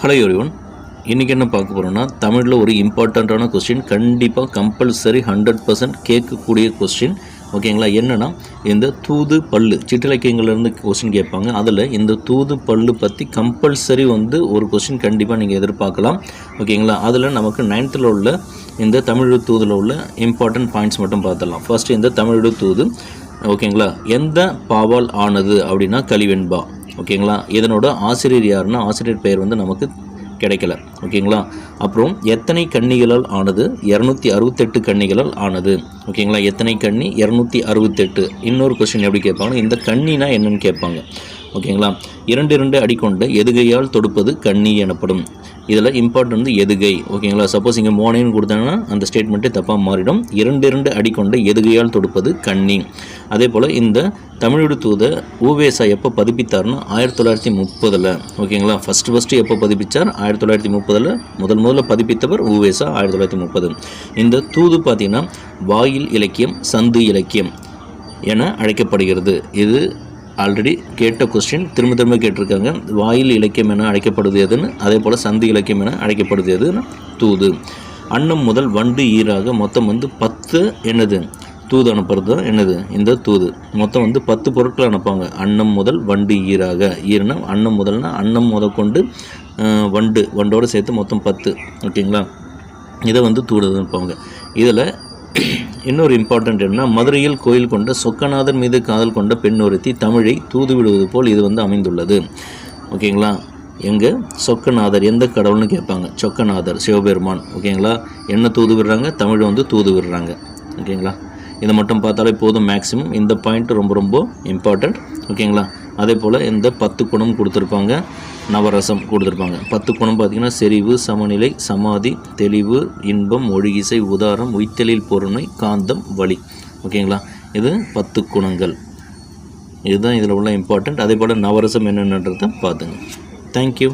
Hello everyone இன்றைக்கி என்ன பார்க்க போகிறோன்னா தமிழில் ஒரு இம்பார்ட்டண்ட்டான கொஸ்டின் கண்டிப்பாக கம்பல்சரி ஹண்ட்ரட் பர்சன்ட் கேட்கக்கூடிய கொஸ்டின் ஓகேங்களா என்னென்னா இந்த தூது பல்லு சிற்றிலக்கியங்கள்லேருந்து கொஸ்டின் கேட்பாங்க. அதில் இந்த தூது பல்லு பற்றி கம்பல்சரி வந்து ஒரு கொஸ்டின் கண்டிப்பாக நீங்கள் எதிர்பார்க்கலாம். ஓகேங்களா அதில் நமக்கு நைன்த்தில் உள்ள இந்த தமிழ் தூதில் உள்ள இம்பார்ட்டன்ட் பாயிண்ட்ஸ் மட்டும் பார்த்துடலாம். ஃபர்ஸ்ட் இந்த தமிழ் தூது. ஓகேங்களா எந்த பாவால் ஆனது அப்படின்னா கலிவெண்பா. ஓகேங்களா? இதனோட ஆசிரியர் யாருன்னா ஆசிரியர் பெயர் வந்து நமக்கு கிடைக்கல. ஓகேங்களா? அப்புறம் எத்தனை கன்னிகளால் ஆனது? இரநூத்தி அறுபத்தெட்டு கன்னிகளால் ஆனது. ஓகேங்களா? எத்தனை கன்னி? இரநூத்தி அறுபத்தெட்டு. இன்னொரு கொஸ்டின் எப்படி கேட்பாங்கன்னா இந்த கண்ணினா என்னன்னு கேட்பாங்க. ஓகேங்களா? இரண்டு இரண்டு அடி கொண்டு எதுகையால் தொடுப்பது கன்னி எனப்படும். இதில் இம்பார்ட்டன்ட் வந்து எதுகை. ஓகேங்களா? சப்போஸ் இங்கே மோனைன்னு கொடுத்தாங்கன்னா அந்த ஸ்டேட்மெண்ட்டே தப்பாக மாறிடும். இரண்டு இரண்டு அடி கொண்டு எதுகையால் தொடுப்பது கன்னி. அதே போல் இந்த தமிழோட தூதை ஊவேசா எப்போ பதிப்பித்தார்னா ஆயிரத்தி தொள்ளாயிரத்தி முப்பதில். ஓகேங்களா? ஃபஸ்ட்டு ஃபஸ்ட்டு எப்போ பதிப்பித்தார் ஆயிரத்தி தொள்ளாயிரத்தி முப்பதில் முதல் முதல்ல பதிப்பித்தவர் ஊவேசா ஆயிரத்தி தொள்ளாயிரத்தி முப்பது. இந்த தூது பார்த்திங்கன்னா வாயில் இலக்கியம் சந்து இலக்கியம் என அழைக்கப்படுகிறது. இது ஆல்ரெடி கேட்ட கொஸ்டின் திரும்ப திரும்ப கேட்டிருக்காங்க. வாயில் இலக்கியம் என அழைக்கப்படுது எதுன்னு? அதே போல் சந்து இலக்கியம் என அழைக்கப்படுது எதுன்னு? தூது. அன்னம் முதல் வண்டு ஈராக மொத்தம் வந்து பத்து என்னது? தூது அனுப்புறது தான் என்னது? இந்த தூது. மொத்தம் வந்து பத்து பொருட்கள் அனுப்பாங்க அன்னம் முதல் வண்டு ஈராக ஈரனா அன்னம் முதல்னா அன்னம் முத கொண்டு வண்டு வண்டோடு சேர்த்து மொத்தம் பத்து. ஓகேங்களா? இதை வந்து தூது அனுப்புவாங்க. இதில் இன்னொரு இம்பார்ட்டண்ட் என்னன்னா மதுரையில் கோயில் கொண்ட சொக்கநாதர் மீது காதல் கொண்ட பெண் ஒருத்தி தமிழை தூது விடுவது போல் இது வந்து அமைந்துள்ளது. ஓகேங்களா? எங்கே? சொக்கநாதர். எந்த கடவுள்னு கேட்பாங்க. சொக்கநாதர் சிவபெருமான். ஓகேங்களா? என்ன தூது விடுறாங்க? தமிழ் வந்து தூது விடுறாங்க. ஓகேங்களா? இதை மட்டும் பார்த்தாலே போதும் மேக்ஸிமம் இந்த பாயிண்ட் ரொம்ப ரொம்ப இம்பார்ட்டண்ட் ஓகேங்களா? அதே போல் இந்த பத்து குணம் கொடுத்துருப்பாங்க நவரசம் கொடுத்துருப்பாங்க. பத்து குணம் பார்த்திங்கன்னா செறிவு சமநிலை சமாதி தெளிவு இன்பம் ஒழுகிசை உதாரம் உய்த்தலில் பொறுமை காந்தம் வலி. ஓகேங்களா? இது பத்து குணங்கள். இதுதான் இதில் உள்ள இம்பார்ட்டண்ட் அதே போல் நவரசம் என்னென்னன்றதை பார்த்துங்க. தேங்க்யூ